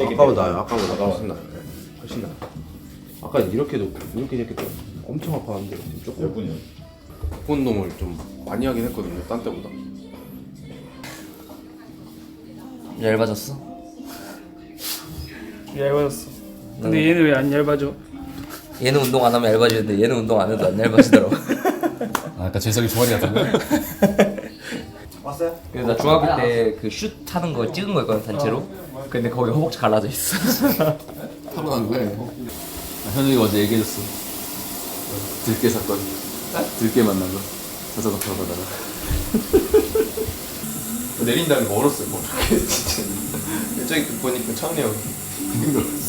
아까보다 나아요. 아까보다 훨씬 나아요. 네, 훨씬 나아요. 아까 이렇게도 이렇게 이렇게 엄청 아팠는데 지금 조금 몇 분이요? 운동을 좀 많이 하긴 했거든요. 딴 때보다. 얇아졌어? 얇아졌어. 근데 얘는 왜 안 얇아져? 얘는 운동 안 하면 얇아지는데 얘는 운동 안 해도 안 얇아지더라고 아, 아까 재석이 종아리 같은 거? 그래서 나 중학교 때 그 슛 하는 거 찍은 거였거든 단체로 근데 거기 허벅지 갈라져 있어 타고 난 거야. 아, 현욱이가 어제 얘기해줬어. 들깨 사건. 들깨 만난 거. 자전거 타고 가다가. 내린 다음에 멀었어요. 뭐 진짜. 저기 그 보니까 천리 형.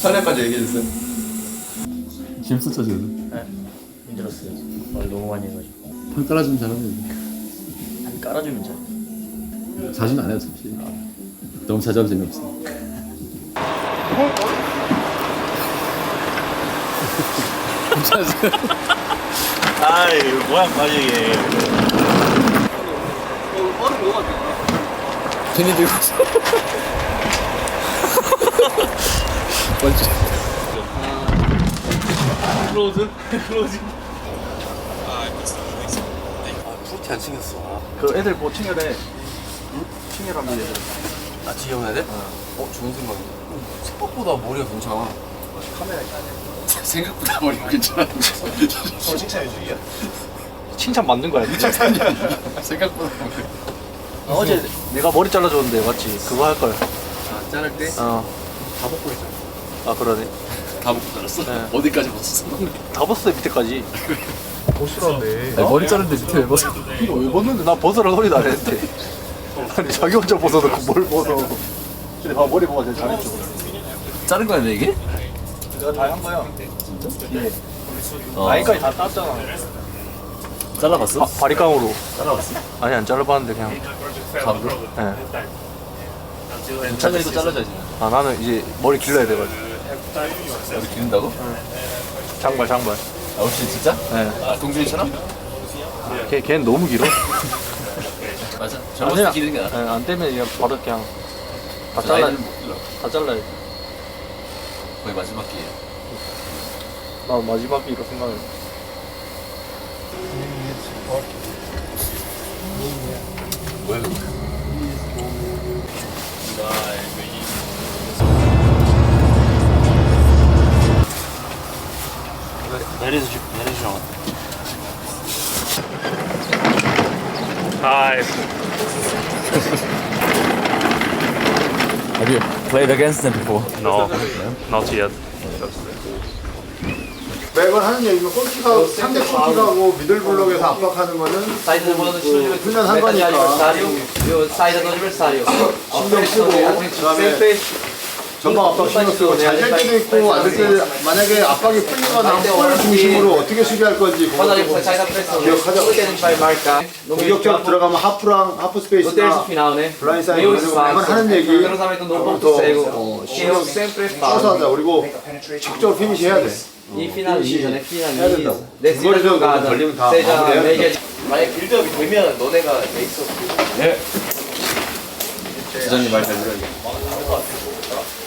천리까지 얘기해줬어요. 힘쓰죠, 지금. 힘들었어요 말 너무 많이 해가지고 판 깔아주면 잘하네. 안 깔아주면 잘 자주는 안 해요, 잠시. 너무 자주 하면 재미없어. 아이 뭐야 가지 이게. 괜히 들고 있어. 먼저. 클로즈? 클로즈? 프로티 안 챙겼어. 그 애들 뭐 챙겨야 돼. 챙겨란 말이야. 아 뒤에 해야 돼? 어 좋은 생각이네. 생각보다 머리가 괜찮아. 생각보다 머리가 괜찮아. 서로 칭찬해 주기야. 칭찬 맞는 거야. 진짜. 생각보다 머리. 어제 내가 머리 잘라줬는데 맞지? 그거 할 걸. 아, 자를 때? 어. 다 벗고 있잖아. 아 그러네. 다 먹고 자랐어? 네. 어디까지 벗었어? 다 벗었어 밑에까지. 벗으라네. 머리 자르는데 밑에 왜 벗어? 이거 왜 벗는데 나 벗으라 소리도 안 했는데. 아니 자기 혼자 벗어놓고 뭘 벗어. 근데 봐 머리 보고 제일 잘했죠. 자른 거야, 내 이게? 내가 다 한 거야. 진짜? 예. 어. 라인까지 다 땄잖아. 잘라봤어? 바, 바리깡으로. 잘라봤어? 아니 안 잘라봤는데 그냥. 감으로? 예. 차라리 또 잘라줘야지. 아 나는 이제 머리 길러야 돼가지고. 머리 기른다고? 장발 장발. 아, 혹시 진짜? 예. 아, 동준이처럼? 걔 걔는 너무 길어. 젊었을 되면-. 예, 안 되면 그냥 바로 그냥 다 잘라 나이는 못 길러. 다 잘라야 돼. 거의 마지막 기회. 나 마지막에 이거 생각해. 뭐야, 그거? 내려주 내려주라. Hi. Have you played against them before? No, not yet. 매번 하는 얘기가 골키가 상대 골키가고 미들블록에서 압박하는 거는 사이드 보너도 실어주면 훈련한 거니까. 요 사이드 노지벨사리오 신경 쓰고 그다음에 전방 압박 신경 쓰고 잘 될 때도 있고 안 될 때 만약에 압박이 풀리거나 볼 중심으로 어떻게 수비할 건지 기억하자. 공격적 들어가면 하프랑 하프 스페이스나. 블라인드 사이드 매번 하는 얘기 Curiosamente non molto seguo. Che ho sempre 써서 하자 fatto. 그리고 직접으로 피니시 해야 돼. 해야 finali. 된다고. Le 그거를 좀 giocata. 걸리면 다 meglio di- 만약 빌드업이 되면 너네가 레이스 주전이 말잘 들어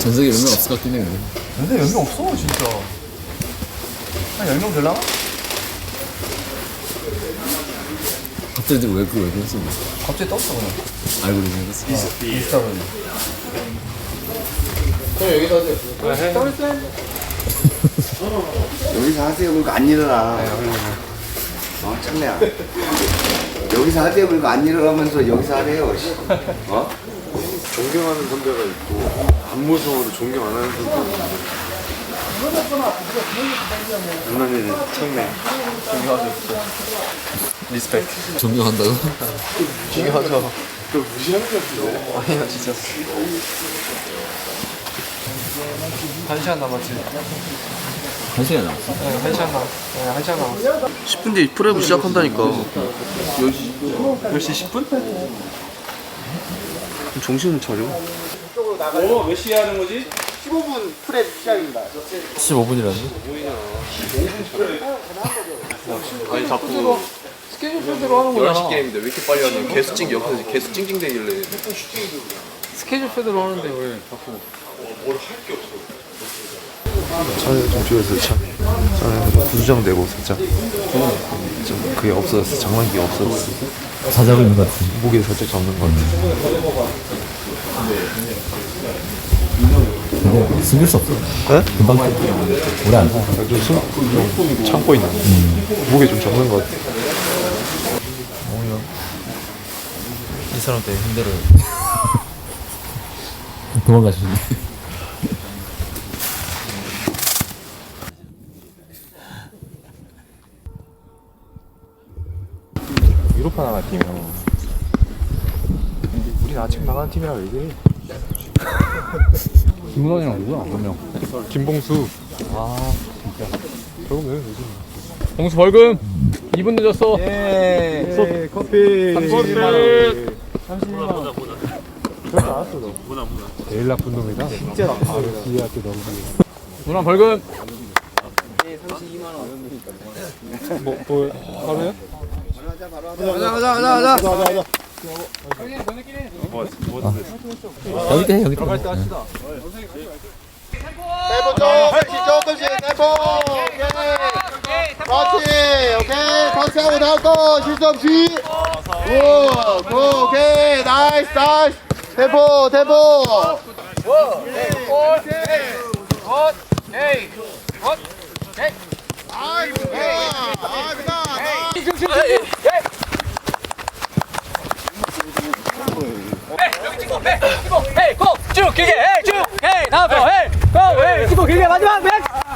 전 세계 몇 명 없을 것 같긴 해. 근데. 근데 연명 없어 진짜 한 10명 될라나? 갑자기 왜 그걸 왜 그랬어? 갑자기 떴어 그냥 알고리즘 했어. 인스타로 여기서 하세요 그러니까 안 일어나. 어, 참내야. 여기서 하세요 그러니까 안 일어나면서 여기서 하래요. 씨. 어? 존경하는 선배가 있고 안 무서워도 존경 안 하는 있고. 누나는 참네. 존경한다고? 중요하죠. 아니야 진짜. 한 시간 남았지. 한 시간 남았어. 네, 한 시간 남았. 네, 한 시간 남았어. 10분 뒤에 프레브 시작한다니까 10시 10분? 정신을 차려 몇 시에 하는 거지? 15분 프랩 시작입니다. 15분이라는데? 아니 자꾸 스케줄표대로 하는 거야. 11시 게임인데 왜 이렇게 빨리 하냐. 계속 찡 옆에서 계속 찡찡대길래. 스케줄표대로 하는데 왜 자꾸 차를 좀 줄여서 차. 차를 구수정 내고 살짝. 좀 그게 없어졌어. 장난기 없어졌어. 있는 것 같아. 목에 살짝 잡는 것 같아. 근데 숨길 수 없어. 네? 금방 오래 안 사. 좀 숨, 좀 참고 있는. 목에 좀 잡는 것 같아. 이 사람 때문에 힘들어요. 도망가시네. 유로파 나간 팀이야. 우린 아침 나가는 팀이라 왜 그래? 김문환이랑 누구야? 몇 명? 김봉수. 아, 진짜. 그러면 요즘. 봉수 벌금 2분 늦었어. 예, 커피. 제일 나쁜 놈이다. 진짜 바로 지혜한테 넘기고. 누나 벌금. 뭐, 뭐, 하루에? 여기 때 여기 때. 템포 조금씩 조금씩 템포. 오케이. 그렇지. 오케이. 터치하고 다음 거 실수 없이. 굿. 굿. 오케이. 나이스 나이스. 템포 템포. 쭉 길게 헤이 쭉 헤이 고 헤이 찍고 길게 마지막 백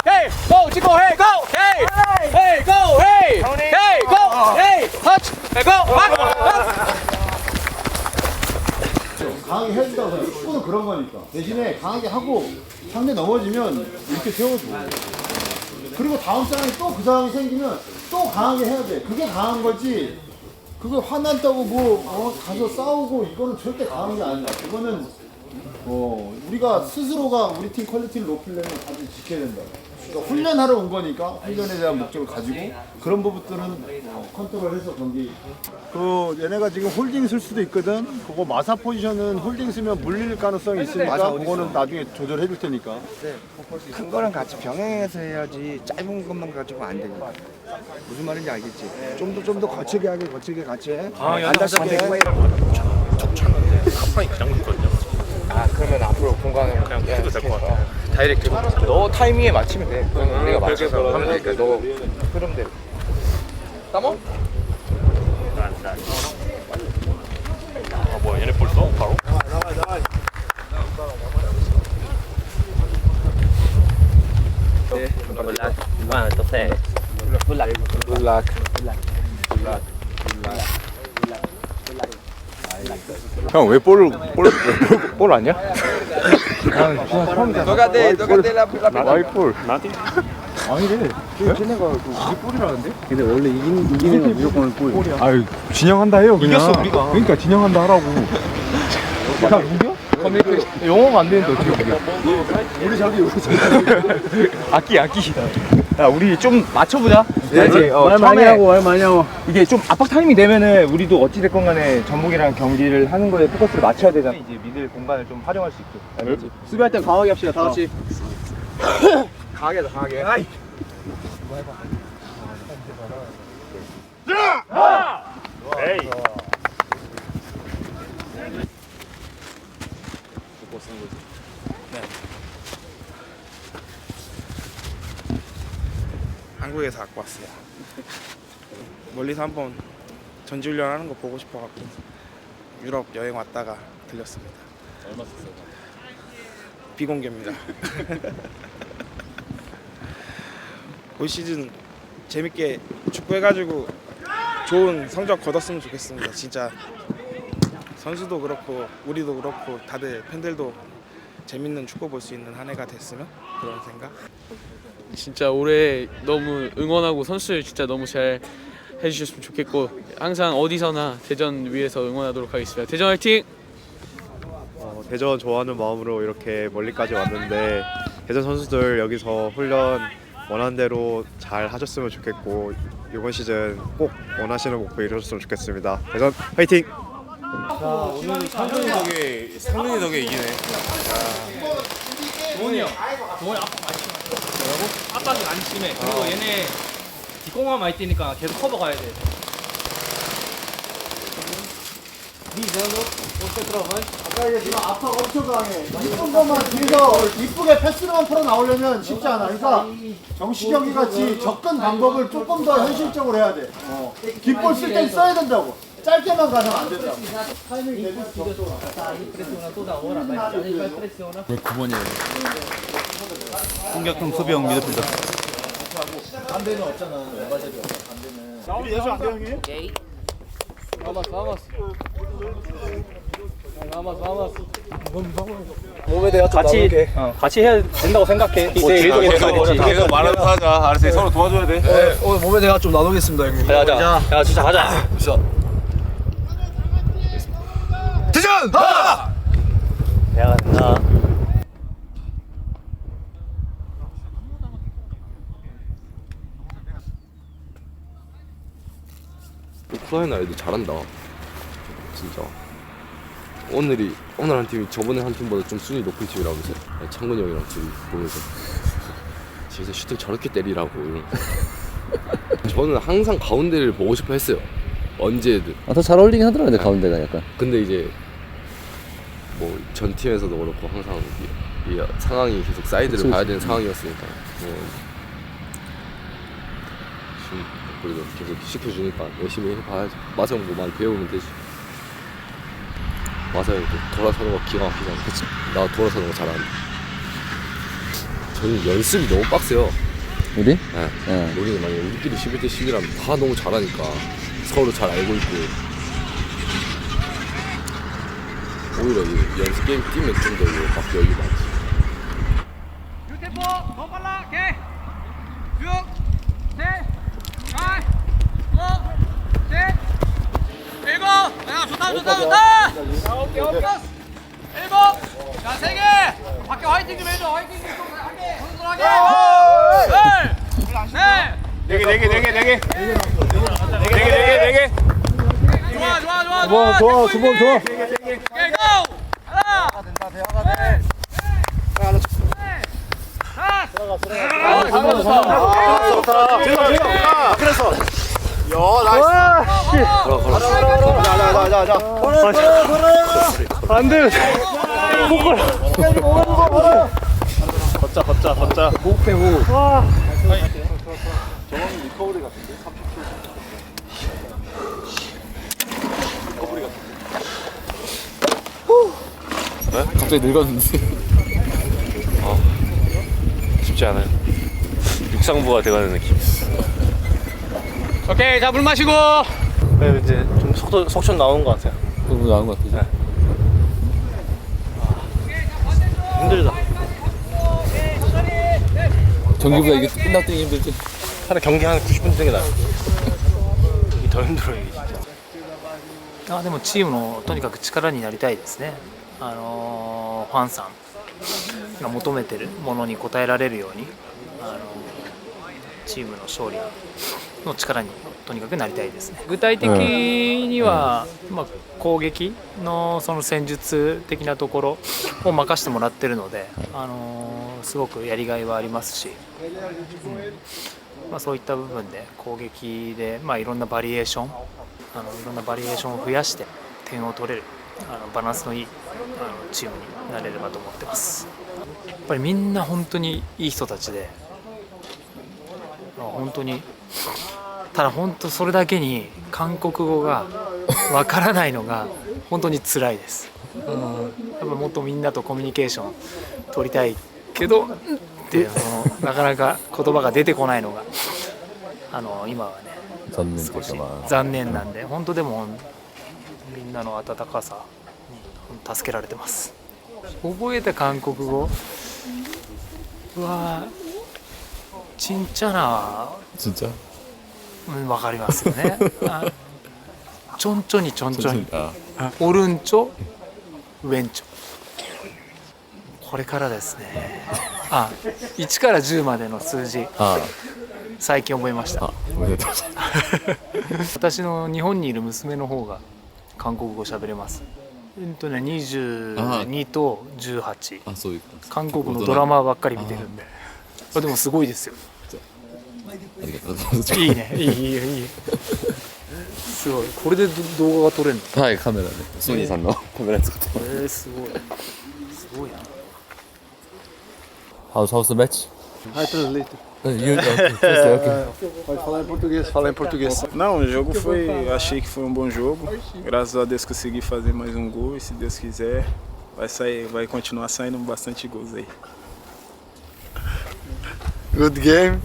헤이 고 찍고 헤이 고 헤이 헤이 고 헤이 헤이 고 헤이 터치 헤이 고 막! 강하게 된다고 생각해. 축구는 그런 거니까. 대신에 강하게 하고 상대 넘어지면 이렇게 세워줘. 그리고 다음 상황에 또 그 상황이 생기면 또 강하게 해야 돼. 그게 강한 거지. 그거 화난다고 뭐 어, 가서 싸우고 이거는 절대 강한 게 아니야. 그거는 어, 우리가 스스로가 우리 팀 퀄리티를 높이려면 다들 지켜야 된다. 그러니까 훈련하러 온 거니까 훈련에 대한 목적을 가지고 그런 부분들은 어, 컨트롤해서 경기 그 얘네가 지금 홀딩 쓸 수도 있거든. 그거 마사 포지션은 홀딩 쓰면 물릴 가능성이 있으니까 그거는 나중에 조절해 줄 테니까. 큰 거랑 같이 병행해서 해야지 짧은 것만 가지고 안 되니까. 무슨 말인지 알겠지? 좀 더 좀 더 거칠게 하게 거칠게 같이 해. 안 다치게 해. 아그 러면 앞으로 공간을 그냥 해도 될것 같아. 다이렉트. 너 타이밍에 맞추면 돼. 그건 우리가 맞춰서 하면 되니까 너 흐름대로. 따먹? 뭐 얘네 벌써 바로? 형, 왜 볼을, 볼, 볼, 볼 아니야? 너가 돼, 너가 돼, 라플 라플. 와이 볼. 아니래. 쟤네가 그 우리 볼이라는데? 근데 원래 이기는 이기는 건 무조건 볼이야. 아유, 진영한다 해요, 그냥. 이겼어, 우리가. 그러니까 진영한다 하라고. 야, 우겨? 영어가 안 되는데 어떻게 우겨? 우리 자기 우리 자기. 악기, 악기. 야, 우리 좀 맞춰보자. 네, 어, 말 많이 하고 말 많이 하고. 이게 좀 압박 타임이 되면은 우리도 어찌 됐건 간에 전북이랑 경기를 하는 거에 포커스를 맞춰야 되잖아. 이제 미들 공간을 좀 활용할 수 있게. 알겠지? 수비할 땐 강하게 합시다. 다 같이. 강하게 하자, 강하게. 한국에서 갖고 왔어요. 멀리서 한번 전지훈련 하는 거 보고 싶어갖고 유럽 여행 왔다가 들렸습니다. 얼마 썼어요? 비공개입니다. 올 시즌 재밌게 축구해가지고 좋은 성적 거뒀으면 좋겠습니다. 진짜 선수도 그렇고 우리도 그렇고 다들 팬들도 재밌는 축구 볼 수 있는 한 해가 됐으면 그런 생각. 진짜 올해 너무 응원하고 선수들 진짜 너무 잘 해주셨으면 좋겠고 항상 어디서나 대전 위해서 응원하도록 하겠습니다. 대전 화이팅! 어, 대전 좋아하는 마음으로 이렇게 멀리까지 왔는데 대전 선수들 여기서 훈련 원하는 대로 잘 하셨으면 좋겠고 이번 시즌 꼭 원하시는 목표 이루셨으면 좋겠습니다. 대전 화이팅! 오늘 상근이 덕에 상근이 덕에 이기네. 동원이 형, 동원이 아빠 많이 심해. 뭐라고? 압박이 많이 심해. 그리고 얘네 뒷공만 많이 뛰니까 계속 커버 가야 돼. 아까 이제 지금 아파가 엄청 강해. 이쁜 것만 뒤에서 이쁘게 패스로만 풀어 나오려면 쉽지 않아. 그러니까 정시경기 같이 접근 방법을 조금 더 현실적으로 해야 돼. 어. 뒷볼 쓸 땐 써야 된다고. 짧게만 가면 안 된다고. 타이밍 적도. 왜 9번이에요? 공격형 소비형 미드필더. 반대는 없잖아. 반대는. 우리 예수 안 돼, 형님? 남았어, 남았어. 남았어, 남았어. 몸에 대해 같이 어, 같이 해야 된다고 생각해. 계속 계속 말하면서 하자. 알았어. 서로 도와줘야 돼. 네, 오늘 몸에 대해 좀 나누겠습니다 형님. 가자. 야, 진짜 가자. 대 전! 내가 간다. 우크라이나 애들 잘한다. 진짜. 오늘이 오늘 한 팀이 저번에 한 팀보다 좀 순위 높은 팀이라면서 창근이 형이랑 둘이 보면서 진짜 슈팅 저렇게 때리라고 저는 항상 가운데를 보고 싶어 했어요. 언제든. 아, 더 잘 어울리긴 하더라고요, 가운데가 약간. 근데 이제 뭐전 팀에서도 그렇고 항상 이, 이 상황이 계속 사이드를 그치, 봐야 그치. 되는 상황이었으니까 뭐 지금 그래도 계속 시켜주니까 열심히 해봐야지 마성 뭐 많이 배우면 되지 마성이 또 돌아서는 거 기가 막히잖아 그치 나 돌아서는 거 잘하는데 저는 연습이 너무 빡세요 우리? 네. 예. 우리는 만약에 우리끼리 11대 11이라면 다 너무 잘하니까 서로 잘 알고 있고 오히려 이 연습 게임 뛰면 좀더 막 여유 많지 유템포 더 빨라. 오케이. 6 셋. 8 5 셋. 일곱. 야, 좋다, 좋다, 좋다. 자, 오케이, 오케이. 일곱. 자, 세 개. 밖에 화이팅 좀 해줘. 화이팅 좀 하게. 선수하게. 둘. 셋. 네개 네개네개네 개. 네개네개네 개. 좋아, 좋아, 두번 좋아. 오케이, 고. 하나. 된다, 대화가 돼. 그래서. 야, 나이스. 자자자자자. 안 돼. 걷자 걷자 걷자. 호흡 빼고. 저건 리커버리 같은데. 갑자기 늙었는데. 쉽지 않아요. 육상부가 돼가는 느낌. 오케이, 자, 물 마시고. 네, 이제 좀 속도 속좀 나오는 것 같아요. 너무 나은 것 같아. 힘들다. 경기보다 이게 끝날 때 힘들지. 하나 경기 한 90분 되게 나요. 이게 더 힘들어 이게 진짜. あでもチームのとにかく力になりたいですね、あのー ファンさんが求めてるものに応えられるように、あのチームの勝利の力にとにかくなりたいですね。具体的には、まあ、攻撃のその戦術的なところを任せてもらってるので、あのーすごくやりがいはありますし、うん。まあ、そういった部分で攻撃で、まあ、いろんなバリエーションあのいろんなバリエーションを増やして点を取れるあのバランスのいいあのチームになれればと思ってますやっぱりみんな本当にいい人たちであ本当にただ本当それだけに韓国語が わからないのが本当に辛いです、うん、やっぱもっとみんなとコミュニケーション取りたいけどうんってそのなかなか言葉が出てこないのがあの今はね残念。残念なんで本当でもみんなの温かさに助けられてます。覚えた韓国語？はちんちゃな。ちんちゃうん分かりますよね。ちょんちょにちょんちょに。おるんちょウェンチョこれからですね。あ1から10までの数字。最近覚えました。私の日本にいる娘の方が韓国語喋れます。うんとね22と18あそういう韓国のドラマばっかり見てるんで。あでもすごいですよ。ありがとうございます。いいね。いいいいいい。すごい。これで動画が撮れるの？はいカメラで。ソニーさんのカメラ使ってえー、すごい。すごいな How's how's チ You, okay, translate, okay. Pode falar em português, fala em português. Não, o jogo foi. Achei que foi um bom jogo. Graças a Deus consegui fazer mais um gol e se Deus quiser vai sair, vai continuar saindo bastante gols aí. Good game.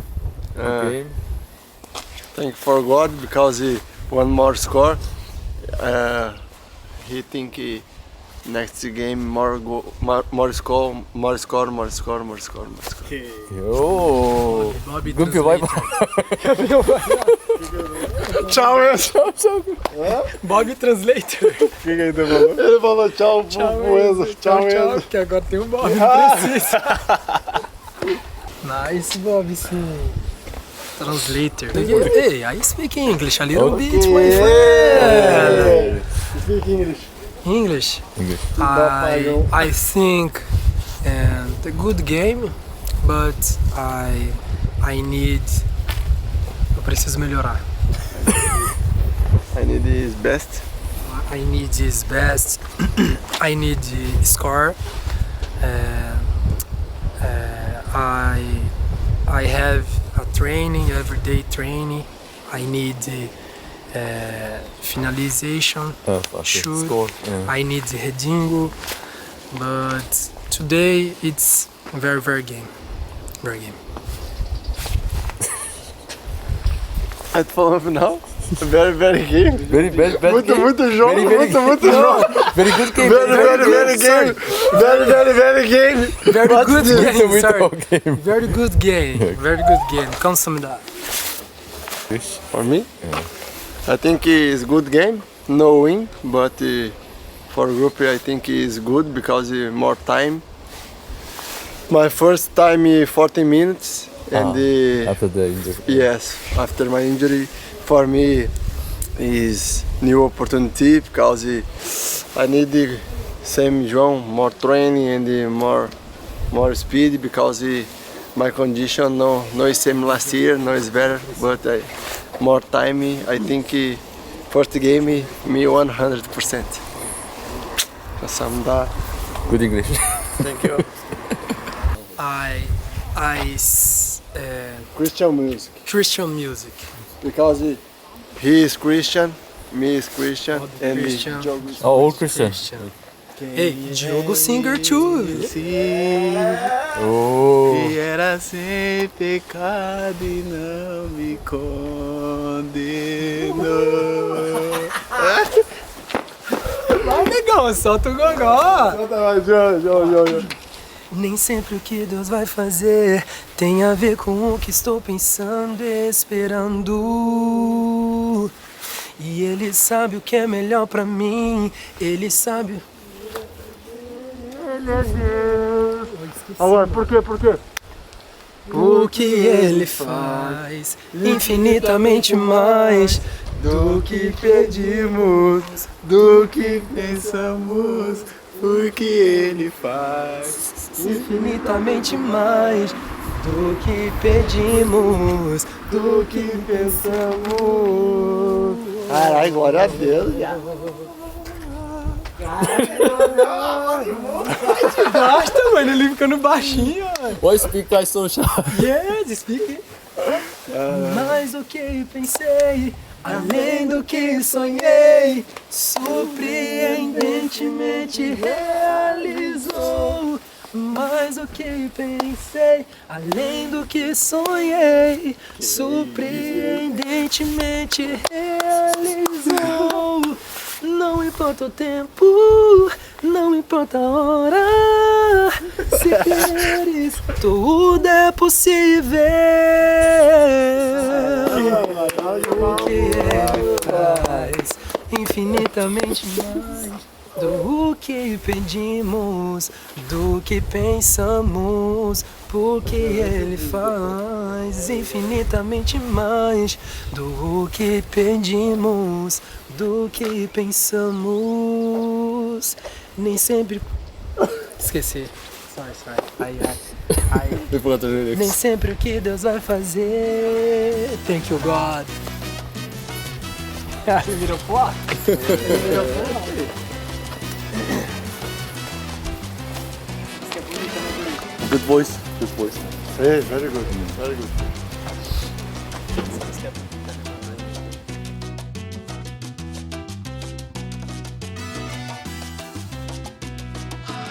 Uh, game. Thank for God because he one more score. Uh, he think he Next game, more, go, more, more score, more score, more score, more score, more score. Okay. Oh, Yo! Bob, Bob Boy. tchau, meu. Tchau, tchau. Bob Translator. O que ele falou? Ele falou tchau, tchau tchau, Tchau, tchau, tchau, que agora tem um Bob. Ah! Precisa. nice, Bob, sim. Translator. hey, I speak English a little okay. bit, my. Speak English. English. English. I I think and a good game, but I I need eu preciso melhorar. I need his best. I need his best. I need the score. Uh, uh, I I have a training everyday training. I need the uh, finalization, Uh, okay. shoot. Score. Yeah. I need the headingo, but today it's very very game, very game. Aí tu falando no final? Very, very game. Very bad, bad muito, game. muito jogo, Very, very muito, muito jogo. Very good game. Very, very, very game. Very, very, very game. Very What's good game, sorry. game. Very good game, very good game. Consolidar. For me? I think it's good game. No win, but uh, for group I think it's good because uh, more time. My first time uh, 40 minutes and uh, After the injury. yes, after my injury, for me is new opportunity because uh, I need the same João more training and uh, more more speed because uh, my condition no no is same last year, no is better, but I, more time. I think uh, first game me 100%. Sum. Good English. Thank you. I I s- uh, Christian music. Christian music. Because uh, he is Christian, me is Christian, and Christian. Christian. Oh, all Christian. Hey, Diogo singer too. Oh. Que era sem pecado e não me condenou. Vai, negão, solta o gogó. Solta mais, João, João, João, João. Nem sempre o que Deus vai fazer tem a ver com o que estou pensando e esperando. E Ele sabe o que é melhor pra mim. Ele sabe. É Deus. Agora, por quê, por quê? O que Ele faz infinitamente mais do que pedimos, Do que pensamos, o que ele faz. infinitamente mais do que pedimos, do que pensamos. Caralho, glória a Deus. Basta, mano, ele ficando baixinho. Why speak like so shy? Yes, speak. Mais do que pensei, além do que sonhei, surpreendentemente realizou. Mais do que pensei, além do que sonhei, surpreendentemente realizou. Não importa o tempo, não importa a hora. Se queres, tudo é possível. O que ele faz infinitamente mais do que pedimos, do que pensamos, porque ele faz infinitamente mais do que pedimos, do que pensamos. Nem sempre. Esqueci. Sorry, sorry. Ai, ai. ai. Nem sempre o que Deus vai fazer. Thank you, God. Ele virou pó? Ele virou pó? Good voice, good voice. Hey, very good, very good.